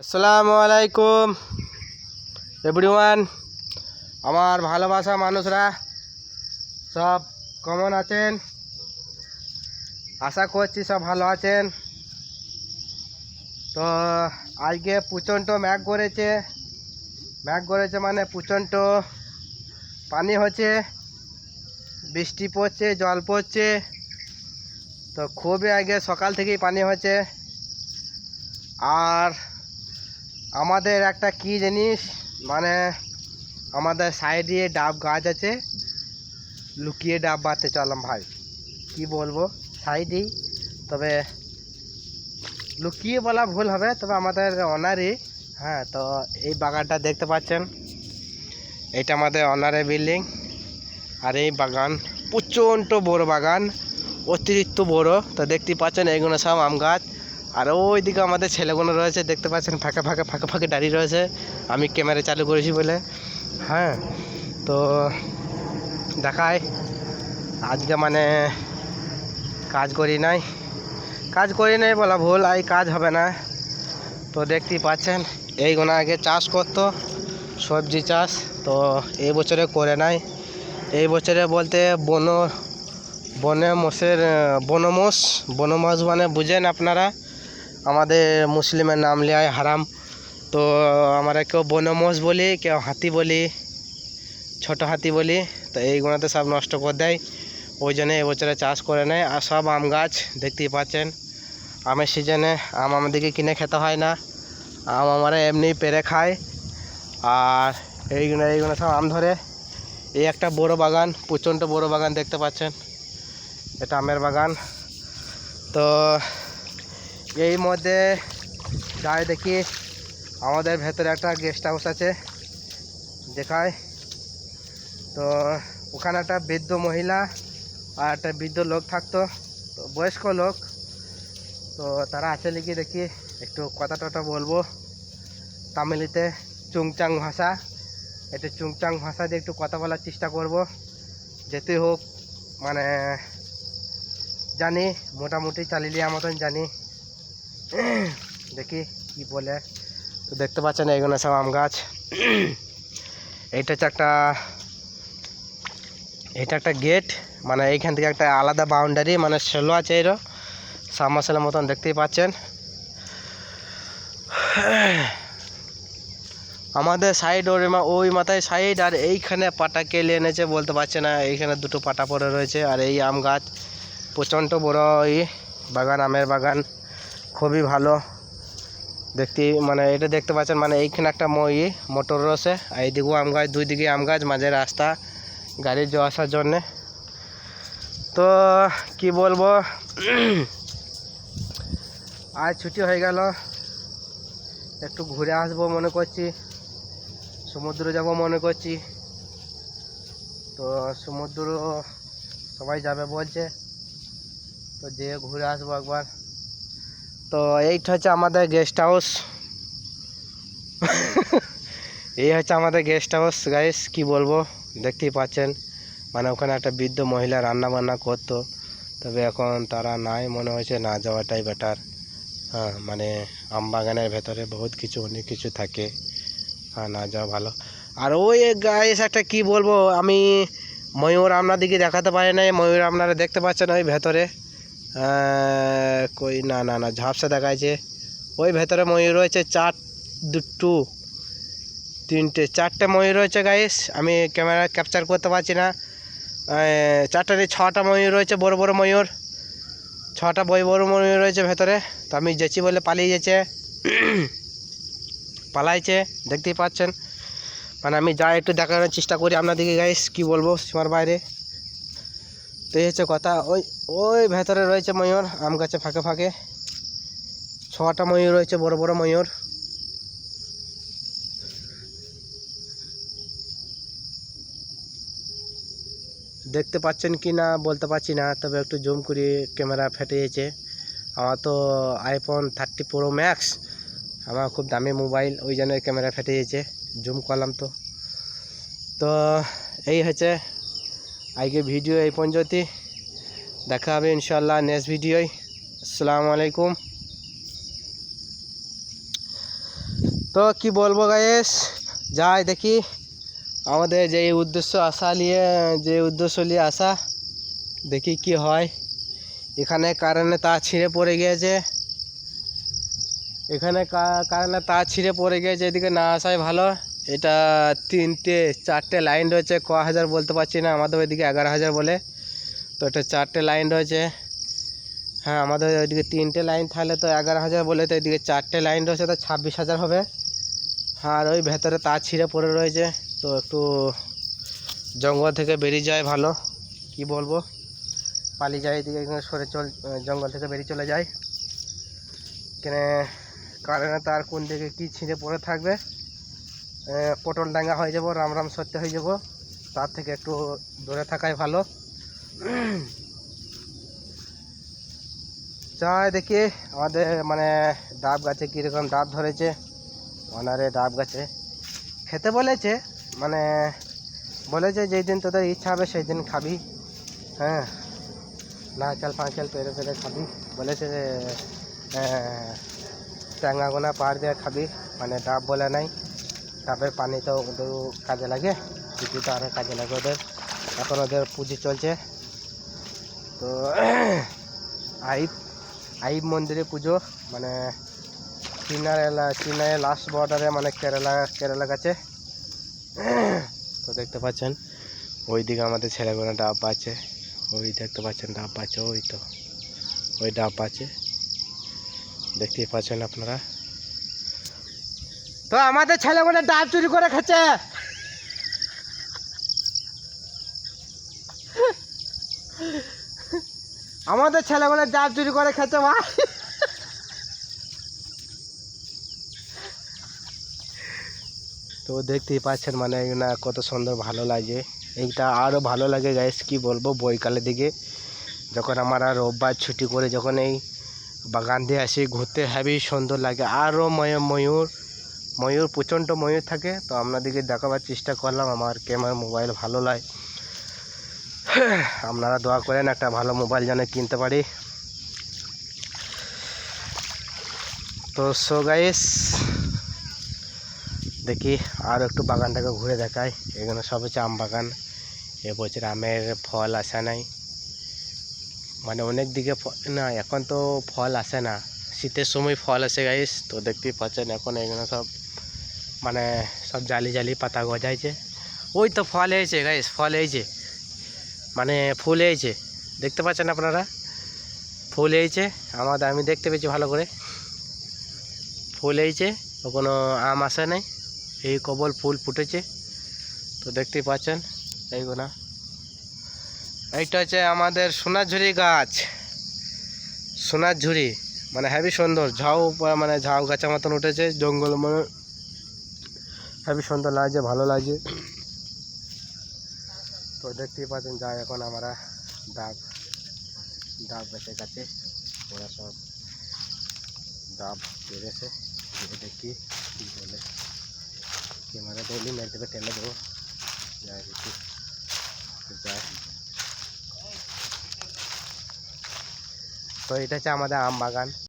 আসসালামু আলাইকুম এভরিওয়ান, আমার ভালোবাসা মানুষরা সব কেমন আছেন? আশা করছি সব ভালো আছেন। তো আজকে প্রচণ্ড ম্যাঘ করেছে। ম্যাঘ করেছে মানে প্রচণ্ড পানি হচ্ছে, বৃষ্টি পড়ছে, জল পড়ছে। তো খুবই আগে সকাল থেকেই পানি হচ্ছে। আর আমাদের একটা কি জিনিস মানে আমাদের সাইডে ডাব গাছ আছে। লুকিয়ে ডাব বাড়তে চললাম ভাই। কি বলব? সাইডেই তবে লুকিয়ে বলা ভুল হবে, তবে আমাদের অনারই হ্যাঁ তো এই বাগানটা দেখতে পাচ্ছেন। এটা আমাদের অনারের বিল্ডিং আর এই বাগান প্রচণ্ড বড় বাগান, অতিরিক্ত বড়। তো দেখতে পাচ্ছেন এইগুলো সব আম গাছ। আর ওইদিকে আমাদের ছেলেগুলো রয়েছে, দেখতে পাচ্ছেন ফাঁকা ফাঁকা ফাঁকা ফাঁকা দাঁড়িয়ে রয়েছে। আমি ক্যামেরা চালু করেছি বলে। হ্যাঁ তো দেখায় আজকে মানে কাজ করি নাই। কাজ করি নাই বলা ভুল এই কাজ হবে না। তো দেখতেই পাচ্ছেন এইগুলো আগে চাষ করতো, সবজি চাষ, তো এই বছরে করে নাই। এই বছরে বলতে বন, বনে মোষের, বনমোষ বনমাস মানে বুঝেন আপনারা। আমাদের মুসলিমের নাম লিয়ায় হারাম। তো আমরা কেউ বনমোষ বলি, কেউ হাতি বলি, ছোট হাতি বলি, তো এইগুলোতে সব নষ্ট করে দেয়। ওই জন্য এবছরে চাষ করে নেয়। আর সব আম গাছ, দেখতেই পাচ্ছেন, আমের সিজনে আম আমাদেরকে কিনে খেতে হয় না। আম আমরা এমনি পেরে খাই আর এইগুলো এইগুলো সব আম ধরে। এই একটা বড় বাগান, প্রচণ্ড বড় বাগান দেখতে পাচ্ছেন। এটা আমের বাগান। তো এই মধ্যে যাই দেখি আমাদের ভেতরে একটা গেস্ট হাউস আছে, দেখায়। তো ওখানে একটা বৃদ্ধ মহিলা আর একটা বৃদ্ধ লোক থাকতো, তো বয়স্ক লোক। তো তারা আছে নাকি দেখি, একটু কথা টথা বলব। তামিলিতে চুংচাং ভাষা একটু চুংচাং ভাষা দিয়ে একটু কথা বলার চেষ্টা করব। যেতে হোক মানে জানি, মোটামুটি চালিয়ে মতন জানি। দেখি কি বলে। তো দেখতে পাচ্ছেন এইগুলো সব আম গাছ। এইটা হচ্ছে একটা এটা একটা গেট মানে এইখান থেকে একটা আলাদা বাউন্ডারি মানে সেলো আছে এরও। সাবমার্সেলের মতন দেখতেই পাচ্ছেন। আমাদের সাইড ওর ওই মাথায় সাইড আর এইখানে পাটা কেলে এনেছে বলতে পারছে না। এইখানে দুটো পাটা পড়ে রয়েছে। আর এই আম গাছ প্রচণ্ড বড় ই বাগান, আমের বাগান। খুবই ভালো। দেখতে মানে এটা দেখতে পাচ্ছেন মানে এইখানে একটা মই মোটর রয়েছে। আর এইদিকেও আম গাছ দুই দিকে আম গাছ, মাঝে রাস্তা, গাড়ি যাওয়া আসার জন্যে। তো, কি বলব? আজ ছুটি হয়ে গেল। একটু ঘুরে আসব মনে করছি। সমুদ্র যাব মনে করছি। তো, সমুদ্র সবাই যাবে বলছে। তো যেয়ে ঘুরে আসব একবার। তো এইটা হচ্ছে আমাদের গেস্ট হাউস এই হচ্ছে আমাদের গেস্ট হাউস গাইস কি বলব? দেখতেই পাচ্ছেন মানে ওখানে একটা বৃদ্ধ মহিলা রান্না বান্না করতো। তবে এখন তারা নাই, মনে হয়েছে না যাওয়াটাই বেটার হ্যাঁ মানে আম বাগানের ভেতরে বহুত কিছু, অনেক কিছু থাকে। হ্যাঁ না যাওয়া ভালো। আর ওই গাইস একটা কি বলব? আমি ময়ূর আপনাদেরকে দেখাতে পারি নাই, ময়ূর আপনারা দেখতে পাচ্ছেন ওই ভেতরে। কই না না না ঝাপসা দেখাচ্ছে ওই ভেতরে ময়ূর রয়েছে চার দুটো তিনটে চারটে ময়ূর রয়েছে গাইস আমি ক্যামেরা ক্যাপচার করতে পারছি না। আহ, চারটে নেই, ছটা ময়ূর রয়েছে বড় বড় ময়ূর। ছটা বই বড় ময়ূর রয়েছে ভেতরে। তো আমি যেছি বলে পালিয়ে গেছে পালাইছে দেখতেই পাচ্ছেন। মানে আমি যা একটু দেখানোর চেষ্টা করি আপনাদেরকে গাইস কি বলব সীমার বাইরে। তো এই হচ্ছে কথা। ওই ওই ভেতরে রয়েছে ময়ূর, আম গাছে ফাঁকে ফাঁকে। ছটা ময়ূর রয়েছে, বড় বড় ময়ূর। দেখতে পাচ্ছেন কি না, বলতে পারছি না, তবে একটু জুম করে ক্যামেরা ফেটে গেছে আমার তো আইফোন থার্টি প্রো ম্যাক্স আমার খুব দামি মোবাইল, ওই জন্য ক্যামেরা ফেটে গেছে জুম করলাম তো। তো, এই হচ্ছে আজকে ভিডিও এই পর্যন্তই। দেখা হবে ইনশাল্লাহ নেক্সট ভিডিওয় আসসালামু আলাইকুম। তো কি বলব গায়েস যাই দেখি। আমাদের যে উদ্দেশ্য আসা নিয়ে, যে উদ্দেশ্য নিয়ে আসা, দেখি কি হয়। এখানে কারেন্টে তা ছিঁড়ে পড়ে গিয়েছে। এখানে কা- কারেন্টে তার ছিঁড়ে পড়ে গিয়েছে, এদিকে না আসাই ভালো। এটা তিনটে, চারটে লাইন রয়েছে, ক হাজার বলতে পারছি না, আমাদের ওইদিকে এগারো হাজার বলে। তো এটা চারটে লাইন রয়েছে। হ্যাঁ আমাদের ওইদিকে তিনটে লাইন থাকলে তো এগারো হাজার বলে, তো এদিকে চারটে লাইন রয়েছে, তো ছাব্বিশ হাজার হবে। আর ওই ভেতরে তার ছিঁড়ে পড়ে রয়েছে, তো একটু জঙ্গল থেকে বেরিয়ে যায় ভালো। কি বলব? পালিয়ে যায় এদিকে সরে চল জঙ্গল থেকে বেরিয়ে চলে যায়। কেনে কারেন্টে তার কোন দিকে কী ছিঁড়ে পড়ে থাকবে? পটল ডাঙ্গা হয়ে যাব রাম রাম সত্যি হয়ে যাব। তার থেকে একটু দূরে থাকাই ভালো। যাই দেখি, আমাদের মানে ডাব গাছে কীরকম ডাব ধরেছে। ওনারে ডাব গাছে। খেতে বলেছে মানে বলেছে যেই দিন তোদের ইচ্ছা হবে সেই দিন খাবি। হ্যাঁ নারকেল ফাঁকেল পেরে পেরে খাবি। বলেছে যে ট্যাঙ্গা গোনা পাড় দিয়ে খাবি। মানে ডাব বলে নাই। ডাবের পানি তো ওদের কাজে লাগে পুঁজি তো আরও কাজে লাগে ওদের। এখন ওদের পুজো চলছে। তো, আইব আইব মন্দিরে পুজো মানে চিনার চিনার লাস্ট বর্ডারে মানে কেরালা কেরালা কাছে তো দেখতে পাচ্ছেন ওই দিকে আমাদের ছেলেগুলো ডাব আছে, ওই দেখতে পাচ্ছেন ডাব আছে, ওই তো, ওই ডাব আছে। দেখতেই পাচ্ছেন আপনারা। তো আমাদের ছেলেগুলো ডাব চুরি করে খাচ্ছে। আমাদের ছেলেগুলো ডাব চুরি করে খেতে ভাই তো দেখতেই পাচ্ছেন মানে না কত সুন্দর ভালো লাগে। এইটা আরও ভালো লাগে গাইস কি বলব? বইকালের দিকে যখন আমরা রোববার ছুটি করে যখন এই বাগান দিয়ে আসি, ঘুরতে হেবি সুন্দর লাগে। আরও ময়- ময়ূর। ময়ূর, প্রচণ্ড ময়ূর থাকে, তো আপনাদেরকে দেখাবার চেষ্টা করলাম, আমার ক্যামেরা মোবাইল ভালো লাগে আপনারা দোয়া করেন, একটা ভালো মোবাইল যেন কিনতে পারি। তো সো গাইস দেখি আর একটু বাগানটাকে ঘুরে দেখাই। এখানে সব হচ্ছে আম বাগান এবছর আমের ফল আসে নাই। মানে অনেক দিকে না, এখন তো ফল আসে না। শীতের সময় ফল আসে গাইস তো দেখতেই পাচ্ছেন, এখন এখানে সব মানে সব জালি জালি পাতা গজাইছে। ওই তো ফল হয়েছে গাইস ফল হয়েছে। মানে ফুল হয়েছে। দেখতে পাচ্ছেন আপনারা? ফুল হয়েছে। আমাদের, আমি দেখতে পেয়েছি ভালো করে। ফুল হয়েছে, কোনো আম আসে নাই। এই কবল ফুল ফুটেছে। তো দেখতেই পাচ্ছেন এইগুলা এইটা হচ্ছে আমাদের সোনাঝুরি গাছ। সোনাঝুরি মানে হেবি সুন্দর। ঝাউ মানে ঝাউ গাছের মতন উঠেছে, জঙ্গল হেবি সুন্দর লাগছে, ভালো লাগছে। তো দেখতেই পাচ্ছেন যাই এখন আমরা ডাব ডাব গাছের কাছে ওরা সব ডাব বেড়েছে দেখে কী বলে। ক্যামেরা ডেলি মেরে থেকে টেনে দেবো। যাই, দেখি। যাই। তো এটা হচ্ছে আমাদের আম বাগান।